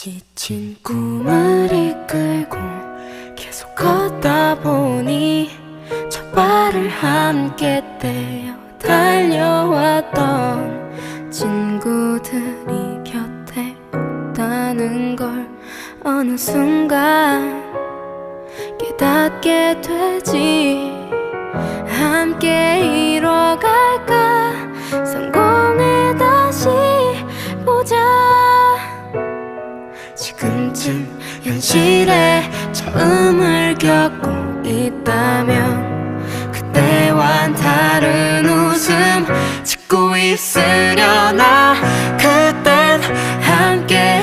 지친 꿈을 이끌고 계속 걷다 보니 첫 발을 함께 떼어 달려왔던 친구들이 곁에 없다는 걸 어느 순간 깨닫게 되지. 함께 이뤄갈까 처음을 겪고 있다면 그때와는 다른 웃음 짓고 있으려나 그땐 함께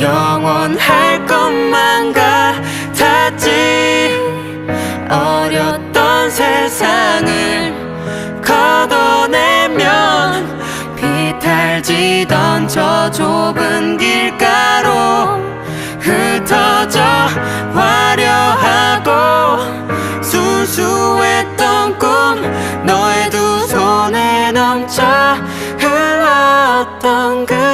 영원할 것만 같았지. 어렸던 세상을 걷어내면 비탈지던 저 좁은 길가 순수했던 꿈 너의 두 손에 넘쳐 흘렀던 그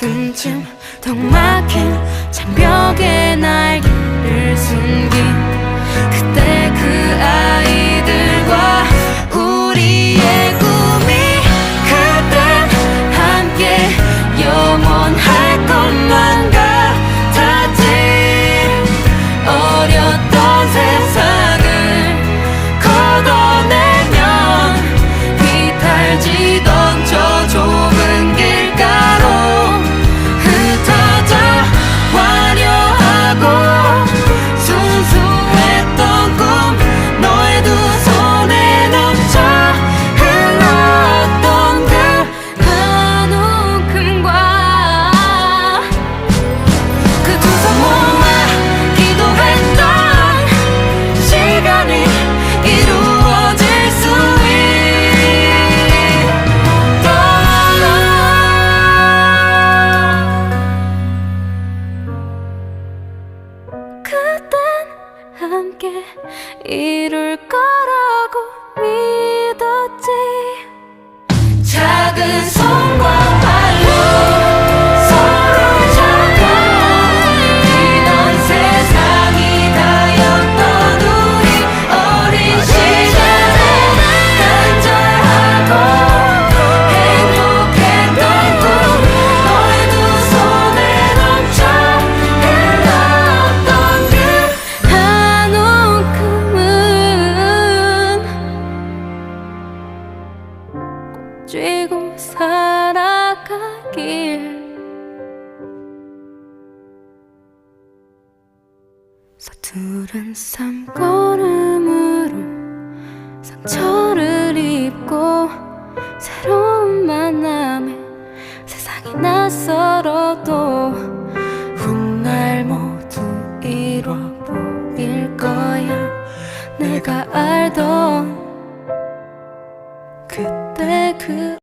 지금쯤 턱 막힌 장벽에 날개를 숨긴 이룰 거 쥐고 살아가길. 서투른 삶걸음으로 상처를 입고 새로운 만남에 세상이 낯설어도 훗날 모두 이뤄 보일 거야. 내가 알던 그때 그